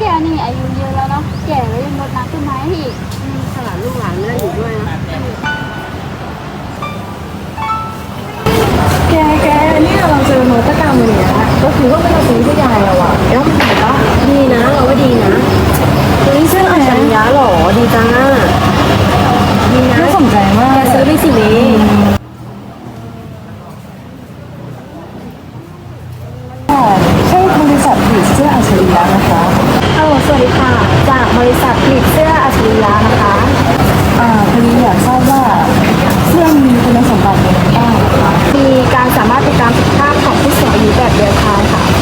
นี่อายุเยอะแล้วเนาะแก่แล้วยังรดน้ำต้นไม้อีกขนาดลูกหลานไม่ได้อยู่ด้วยนะแกแกเนี่ยเราเจอนวัตกรรมเนี้ยก็คือว่าเป็นเราซื้อให้ยายเราอะแล้วมันไหนปะดีนะเราว่าดีนะเฮ้ยเสื้ออัจฉริยะเหรอดีจังอะดีนะน่าสนใจมากแกซื้อไปสิเมย์ ค่ะใช่บริษัทผลิตเสื้ออัจฉริยะนะคะ ฮัลโหลสวัสดีค่ะ จาก บริษัทผลิตเสื้ออัจฉริยะนะคะอ่าพอดีอยากทราบว่าเสื้อมีคุณสมบัติอะไรบ้างคะมีการสามารถติดตามสุขภาพของผู้สูงอายุแบบเรียลไทม์ค่ะ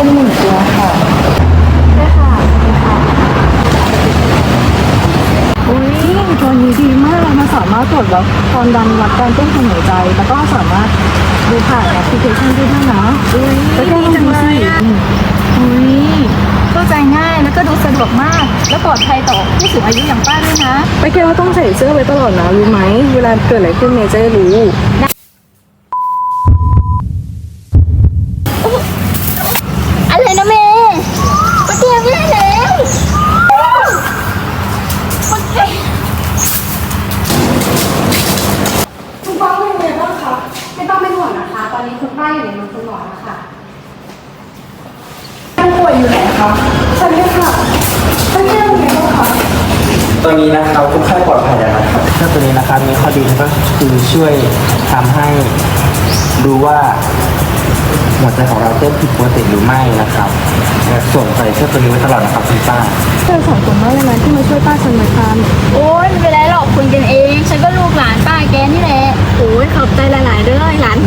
เป็นหนึ่งตัวค่ะได้ค่ะขอบคุณค่ะอุ้ยตัวนี้ดีมากมันสามารถตรวจวัดความดันวัดการเต้นของหัวใจ แล้วก็สามารถดูผ่านแอปพลิเคชันได้ด้วยนะแล้วแกลองดูสิอุ้ยเข้าใจง่ายแล้วก็ดูสะดวกมาก และปลอดภัยต่อผู้สูงอายุอย่างป้าด้วยนะไปแกว่าต้องใส่เสื้อไว้ตลอดนะรู้ไหม เวลาเกิดอะไรขึ้นเมย์จะได้รู้นะเมย์มาเตรียมได้แล้วโอเค คุณป้าเป็นยังไงบ้างคะไม่ต้องเป็นห่วงนะคะ ตอนนี้คุณป้าอยู่ในมือคุณหมอแล้วค่ะ ผู้ ป่วยอยู่ไหนคะฉันเนี่ยค่ะฉันเนี่ยเป็นไงบ้างคะตัวนี้นะครับคนไข้ปลอดภัยแล้วนะครับเสื้อตัวนี้นะครับมีข้อดีก็คือช่วยทำให้ดูว่าหัวใจของเราเต้นผิดปกติหรือไม่นะครับและสวมใส่เสื้อตัวนี้ไว้ตลอดนะครับคุณป้าเธอสองคนมากเลยนะที่มาช่วยป้าฉันมาทำโอ้ยไม่เป็นไรหรอกคุยกันเอง ฉันก็ลูกหลานป้าแกนี่แหละโอ้ยขอบใจหลายๆเด้อหลาน